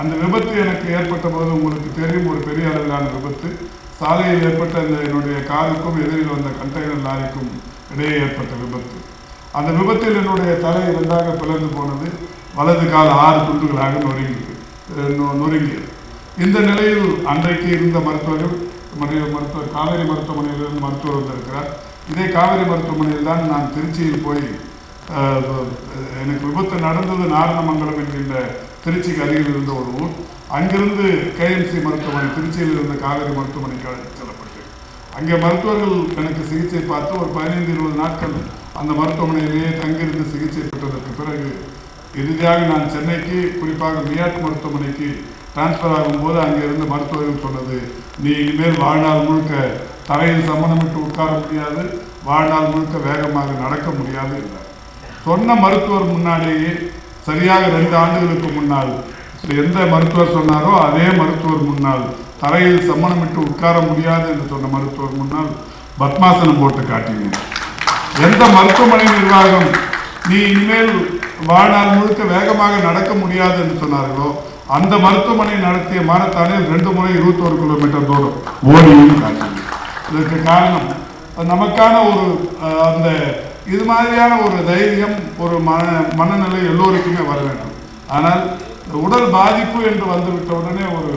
அந்த விபத்து எனக்கு ஏற்பட்ட போது உங்களுக்கு தெரியும் ஒரு பெரிய அளவிலான விபத்து. சாலையில் ஏற்பட்ட அந்த என்னுடைய காருக்கும் எதிரில் வந்த கண்டெய்னர் லாரிக்கும் இடையே ஏற்பட்ட விபத்து. அந்த விபத்தில் என்னுடைய தலை இரண்டாக பிளந்து போனது. வலது கால் ஆறு துண்டுகளாக நொறுங்கியது. நொறுங்கியது. இந்த நிலையில் அன்றைக்கு இருந்த மருத்துவர்கள் மருத்துவ காவேரி மருத்துவமனையிலிருந்து மருத்துவர் வந்திருக்கிறார். இதே காவேரி மருத்துவமனையில் தான் நான் திருச்சியில் போய் எனக்கு விபத்து நடந்தது நாரணமங்கலம் என்கின்ற திருச்சிக்கு அருகில் இருந்த ஒரு ஊர். அங்கிருந்து கேஎம்சி மருத்துவமனை திருச்சியில் இருந்த காவேரி மருத்துவமனைக்கு அழைத்து செல்லப்பட்டேன் அங்கே மருத்துவர்கள் எனக்கு சிகிச்சை பார்த்து ஒரு பதினைந்து இருபது நாட்கள் அந்த மருத்துவமனையிலேயே தங்கியிருந்து சிகிச்சை பெற்றதற்கு பிறகு இறுதியாக நான் சென்னைக்கு குறிப்பாக மியாட் மருத்துவமனைக்கு டிரான்ஸ்ஃபர் ஆகும்போது அங்கே இருந்த மருத்துவர்கள் சொன்னது நீ இனிமேல் வாழ்நாள் முழுக்க தரையில் சம்மணமிட்டு உட்கார முடியாது வாழ்நாள் முழுக்க வேகமாக நடக்க முடியாது என்றார். சொன்ன மருத்துவர் முன்னாடியே சரியாக ரெண்டு ஆண்டுகளுக்கு முன்னால். எந்த மருத்துவர் சொன்னாரோ அதே மருத்துவர் முன்னால். தரையில் சம்மணமிட்டு உட்கார முடியாது என்று சொன்ன மருத்துவர் முன்னால் பத்மாசனம் போட்டு காட்டினேன். எந்த மருத்துவமனை நிர்வாகம் நீ இனிமேல் வாழ்நாள் முழுக்க வேகமாக நடக்க முடியாது என்று சொன்னார்களோ அந்த மருத்துவமனை நடத்திய மாரத்தானில் ரெண்டு முறை இருபத்தோரு கிலோமீட்டர் தூரம் ஓடியும் காட்டினேன். இதற்கு காரணம் நமக்கான ஒரு அந்த இது மாதிரியான ஒரு தைரியம் ஒரு மன மனநிலை எல்லோருக்குமே வர வேண்டும். ஆனால் இந்த உடல் பாதிப்பு என்று வந்துவிட்ட உடனே ஒரு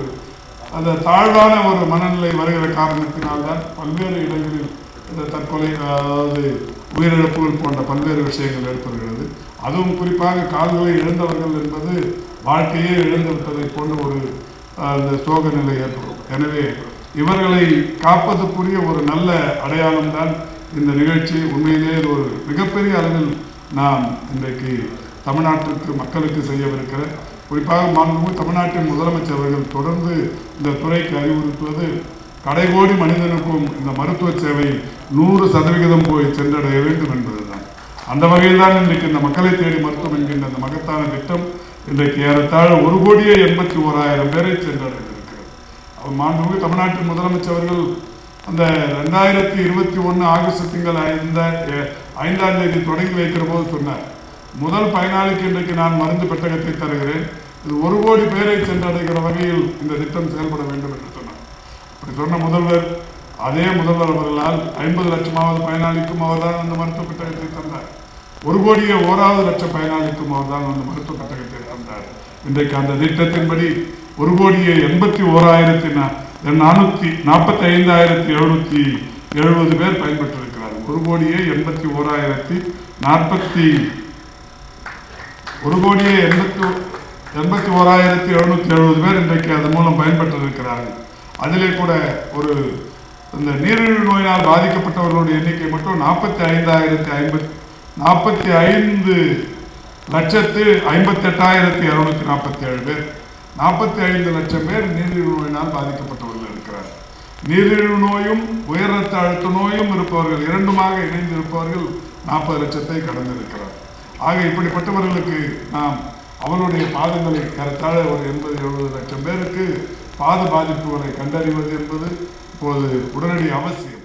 அந்த தாழ்வான ஒரு மனநிலை வருகிற காரணத்தினால்தான் பல்வேறு இடங்களில் இந்த தற்கொலை அதாவது உயிரிழப்புகள் போன்ற பல்வேறு விஷயங்கள் ஏற்படுகிறது. அதுவும் குறிப்பாக கால்களை இழந்தவர்கள் என்பது வாழ்க்கையே இழந்து விட்டதை போன்ற ஒரு அந்த சோக நிலை ஏற்படும். எனவே இவர்களை காப்பதற்குரிய ஒரு நல்ல அடையாளம்தான் இந்த நிகழ்ச்சி உண்மையிலே இது ஒரு மிகப்பெரிய அளவில் நாம் இன்றைக்கு தமிழ்நாட்டிற்கு மக்களுக்கு செய்யவிருக்கிற குறிப்பாக மாண்புமிகு தமிழ்நாட்டின் முதலமைச்சர் அவர்கள் தொடர்ந்து இந்த துறைக்கு அறிவுறுத்துவது கடைகோடி மனிதனுக்கும் இந்த மருத்துவ சேவை நூறு சதவிகிதம் போய் சென்றடைய வேண்டும் என்பதுதான். அந்த வகையில் தான் இன்றைக்கு இந்த மக்களை தேடி மருத்துவம் என்கின்ற அந்த மகத்தான திட்டம் இன்றைக்கு ஏறத்தாழ ஒரு கோடியே எண்பத்தி ஓராயிரம் பேரை சென்றடைந்திருக்கிறது. மாண்புமிகு தமிழ்நாட்டின் முதலமைச்சர் அவர்கள் அந்த ரெண்டாயிரத்தி இருபத்தி ஒன்று ஆகஸ்ட் திங்கள் ஐந்த ஐந்தாம் தேதி தொடங்கி வைக்கிற போது சொன்னார் முதல் பயனாளிக்கு இன்றைக்கு நான் மருந்து பெட்டகத்தை தருகிறேன். இது ஒரு கோடி பேரை சென்றடைகிற வகையில் இந்த திட்டம் செயல்பட வேண்டும் என்று சொன்னார். அப்படி சொன்ன முதல்வர் அதே முதல்வர் அவர்களால் ஐம்பது லட்சமாவது பயனாளிக்கும் அவர்தான் அந்த மருத்துவ பெட்டகத்தை தந்தார். ஒரு கோடியே ஓராவது லட்சம் பயனாளிக்கும் அவர்தான் அந்த மருத்துவ பெட்டகத்தை தந்தார். இன்றைக்கு அந்த திட்டத்தின்படி ஒரு கோடியே எண்பத்தி ஓராயிரத்தி நானூற்றி நாற்பத்தி ஐந்தாயிரத்தி எழுநூற்றி எழுபது பேர் பயன்பெற்றிருக்கிறார்கள். ஒரு கோடியே எண்பத்தி ஓராயிரத்தி நாற்பத்தி ஒரு கோடியே எண்பத்தி எண்பத்தி ஓராயிரத்தி எழுநூத்தி எழுபது பேர் இன்றைக்கு அதன் மூலம் பயன்பெற்றிருக்கிறார்கள். அதிலே கூட ஒரு இந்த நீரிழிவு நோயினால் பாதிக்கப்பட்டவர்களுடைய எண்ணிக்கை மட்டும் நாற்பத்தி ஐந்தாயிரத்தி ஐம்பத்தி நாற்பத்தி ஐந்து லட்சத்து ஐம்பத்தி எட்டாயிரத்தி இருநூத்தி நாற்பத்தி ஏழு பேர். நாற்பத்தி ஐந்து லட்சம் பேர் நீரிழிவு நோயினால் பாதிக்கப்பட்டவர்கள் இருக்கிறார் நீரிழிவு நோயும் உயர் ரத்த அழுத்த நோயும் இருப்பவர்கள் இரண்டுமாக இணைந்து இருப்பவர்கள் நாற்பது லட்சத்தை கடந்திருக்கிறார். ஆக இப்படிப்பட்டவர்களுக்கு நாம் அவனுடைய பாதங்களை கருத்தாழ ஒரு எண்பது எழுபது லட்சம் பேருக்கு பாத பாதிப்புகளை கண்டறிவது என்பது இப்போது உடனடி அவசியம்.